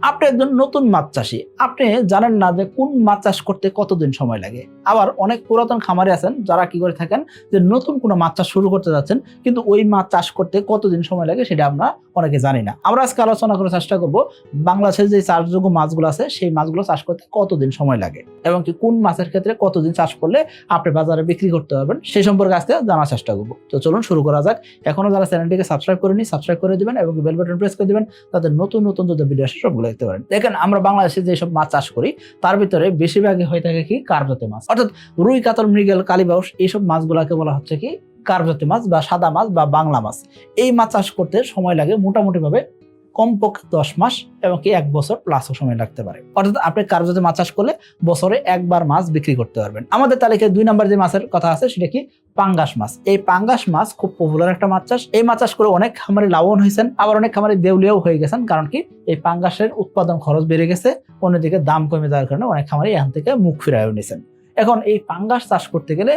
আপনি একজন নতুন মাছ চাষি। আপনি জানেন না যে কোন মাছ চাষ করতে কতদিন সময় লাগে। আবার অনেক পুরাতন খামারে আছেন যারা কি করে থাকেন যে নতুন কোনো মাছ চাষ শুরু করতে যাচ্ছেন, কিন্তু ওই মাছ চাষ করতে কতদিন সময় লাগে সেটা আমরা অনেকে জানি না। আমরা আজকে আলোচনা করার চেষ্টা করব বাংলাদেশের যে চাষযোগ্য মাছগুলো আছে, সেই মাছগুলো চাষ করতে কতদিন সময় লাগে এবং কি কোন মাছের ক্ষেত্রে কতদিন চাষ করলে আপনি বাজারে বিক্রি করতে পারবেন সেই সম্পর্কে আজকে জানার চেষ্টা করব। তো চলুন শুরু করা যাক। এখনও যারা চ্যানেলটিকে সাবস্ক্রাইব করেনি সাবস্ক্রাইব করে দিবেন এবং বেল বাটন প্রেস করে দিবেন তাদের নতুন নতুন যত ভিডিও আসে সবগুলো দেখতে পারেন। দেখেন, আমরা বাংলাদেশে যেসব মাছ চাষ করি, তার ভিতরে বেশিরভাগই হয়ে থাকে কি কার্যতে মাছ। অর্থাৎ রুই, কাতল, মৃগেল কালীবাউস এইসব মাছগুলাকে বলা হচ্ছে কি কার্যতে মাছ বা সাদা মাছ বা বাংলা মাছ। এই মাছ চাষ করতে সময় লাগে মোটামুটি ভাবে কমপক্ষে দশ মাস এবং কি এক বছর প্লাসও সময় লাগতে পারে। অর্থাৎ আপনি কার্যতে মাছ চাষ করলে বছরে একবার মাছ বিক্রি করতে পারবেন। আমাদের তালিকায় দুই নম্বর যে মাছের কথা আছে সেটা কি? পাঙ্গাস মাছ। এই পাঙ্গাস মাছ খুব পপুলার একটা মাছ চাষ। এই মাছ চাষ করে অনেক খামারি লাভবান হয়েছেন। আবার অনেক খামারি দেউলিয়াও হয়ে গেছেন কারণ কি? এই পাঙ্গাসের উৎপাদন খরচ বেড়ে গেছে। অন্যদিকে দাম কমে যাওয়ার কারণে অনেক খামারি এখান থেকে মুখ ফিরায় নিয়েছেন। এখন এই পাঙ্গাস চাষ করতে গেলে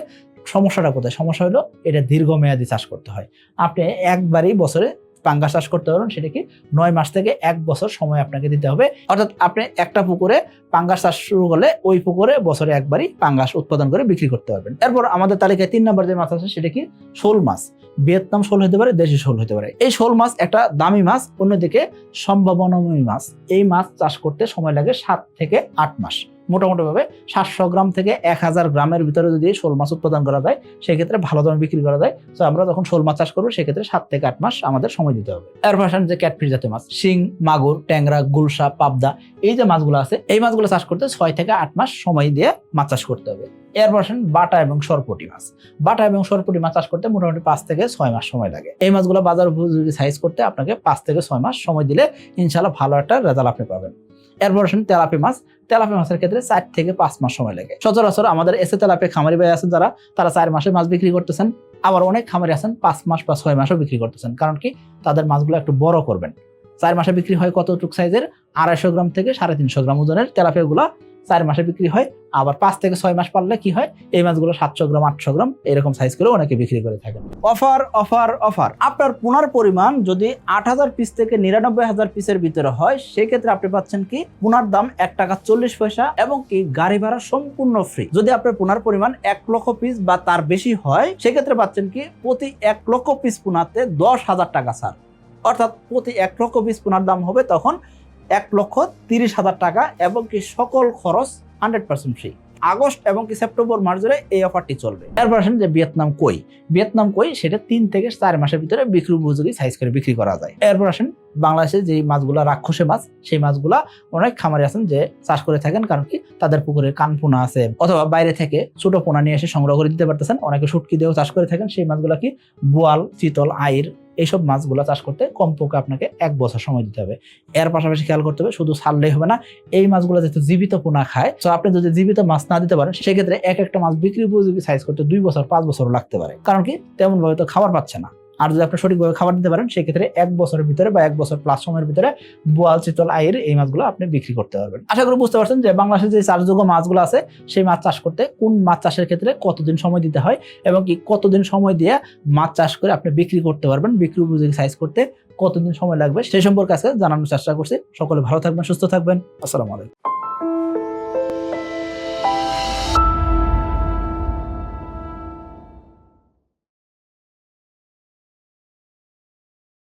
সমস্যাটা কোথায়? সমস্যা হলো এটা দীর্ঘমেয়াদী চাষ করতে হয়। আপনি একবারই বছরে পাঙ্গাস চাষ করতে পারবেন, সেটা কি নয় মাস থেকে এক বছর সময় আপনাকে দিতে হবে। অর্থাৎ আপনি একটা পুকুরে পাঙ্গাস চাষ শুরু করলে ওই পুকুরে বছরে একবারই পাঙ্গাস উৎপাদন করে বিক্রি করতে পারবেন। এরপর আমাদের তালিকায় তিন নম্বর যে মাছ আছে, সেটা কি শোল মাছ। ভিয়েতনাম শোল হতে পারে, দেশি শোল হতে পারে। এই শোল মাছ একটা দামি মাছ, অন্যদিকে সম্ভাবনাময়ী মাছ। এই মাছ চাষ করতে সময় লাগে সাত থেকে আট মাস। মোটামুটি ভাবে সাতশো গ্রাম থেকে এক হাজার গ্রামের ভিতরে যদি শোল মাছ উৎপাদন করা যায়, সেক্ষেত্রে ভালো দামে বিক্রি করা যায়। তো আমরা যখন শোল মাছ চাষ করব, সেক্ষেত্রে সাত থেকে আট মাস আমাদের সময় দিতে হবে। এর যে ক্যাটফিশ জাতীয় মাছ, শিং, মাগুর, ট্যাংরা, গুলশা, পাবদা, এই যে মাছগুলো আছে, এই মাছগুলো চাষ করতে ছয় থেকে আট মাস সময় দিয়ে মাছ চাষ করতে হবে। এর ভাষান বাটা এবং সরপটি মাছ, বাটা এবং সরপটি মাছ চাষ করতে মোটামুটি পাঁচ থেকে ছয় মাস সময় লাগে। এই মাছগুলো বাজার উপযোগী সাইজ করতে আপনাকে পাঁচ থেকে ছয় মাস সময় দিলে ইনশাল্লাহ ভালো একটা রেজাল্ট আপনি পাবেন। এরপর আসেন তেলাপি মাছ তেলাপি মাছের ক্ষেত্রে চার থেকে পাঁচ মাস সময় লাগে। সচরাচর আমাদের এসে তেলাপি খামারি ভাই আছেন যারা, তারা চার মাসে মাছ বিক্রি করতেছেন। আবার অনেক খামারি আছেন, পাঁচ মাস বা ছয় মাসও বিক্রি করতেছেন। কারণ কি? তাদের মাছগুলো একটু বড় করবেন। চার মাসে বিক্রি হয় কতটুক সাইজের? আড়াইশো গ্রাম থেকে সাড়ে তিনশো গ্রাম ওজনের তেলাপিয়াগুলো চার মাসে বিক্রি হয়, আবার পাঁচ থেকে ছয় মাস পারলে কি হয়? এই মাছগুলো সাতশো গ্রাম, আটশো গ্রাম, এরকম সাইজ করে অনেকে বিক্রি করে থাকেন অফার অফার অফার। আপনার পোনার পরিমাণ যদি আট হাজার পিস থেকে নিরানব্বই হাজার পিসের ভিতরে হয়, সেক্ষেত্রে আপনি পাচ্ছেন কি? পোনার দাম এক টাকা চল্লিশ পয়সা এবং কি গাড়ি ভাড়া সম্পূর্ণ ফ্রি যদি আপনার পোনার পরিমাণ এক লক্ষ পিস বা তার বেশি হয়, সেক্ষেত্রে পাচ্ছেন কি? প্রতি এক লক্ষ পিস পোনাতে দশ হাজার টাকা ছাড়। অর্থাৎ প্রতি এক লক্ষ পিস পুনার দাম হবে তখন এক লক্ষ তিরিশ হাজার টাকা এবং কি সকল খরচ হান্ড্রেড পার্সেন্ট ফ্রি আগস্ট এবং কি সেপ্টেম্বর মাস ধরে এই অফারটি চলবে। এরপর আসেন যে ভিয়েতনাম কই। ভিয়েতনাম কই সেটা তিন থেকে চার মাসের ভিতরে বিক্রি উপযোগী সাইজ করে বিক্রি করা যায়। এরপর আসেন বাংলাদেশে যে মাছগুলা, রাক্ষসে মাছ, সেই মাছগুলা অনেক খামারে আছেন যে চাষ করে থাকেন, কারণ কি তাদের পুকুরে কানপোনা আছে অথবা বাইরে থেকে ছোট পোনা নিয়ে এসে সংগ্রহ করে দিতে পারতেছেন। অনেকে সুটকি দিয়েও চাষ করে থাকেন। সেই মাছগুলা কি বোয়াল, চিতল, আইর এইসব মাছগুলো চাষ করতে কমপক্ষে আপনাকে এক বছর সময় দিতে হবে। এর পাশাপাশি খেয়াল করতে হবে, শুধু ছাড়লেই হবে না, এই মাছগুলো যেহেতু জীবিত পোনা খায়, তো আপনি যদি জীবিত মাছ না দিতে পারেন, সেক্ষেত্রে এক একটা মাছ বিক্রি উপযোগী সাইজ করতে দুই বছর, পাঁচ বছর লাগতে পারে। কারণ কি, তেমনভাবে তো খাবার পাচ্ছে না। আর যদি আপনি সঠিকভাবে খাবার দিতে পারেন, সেক্ষেত্রে এক বছরের ভিতরে বা এক বছর প্লাস সময়ের ভিতরে বোয়াল, চিতল আয়ের এই মাছগুলো আপনি বিক্রি করতে পারবেন। আশা করি বুঝতে পারছেন যে বাংলাদেশের যে চাষযোগ্য মাছগুলো আছে, সেই মাছ চাষ করতে কোন মাছ চাষের ক্ষেত্রে কতদিন সময় দিতে হয় এবং কি কতদিন সময় দিয়ে মাছ চাষ করে আপনি বিক্রি করতে পারবেন, বিক্রি উপযোগী সাইজ করতে কতদিন সময় লাগবে, সেই সম্পর্কে আজকে জানানোর চেষ্টা করছি। সকলে ভালো থাকবেন, সুস্থ থাকবেন। আসসালামু আলাইকুম।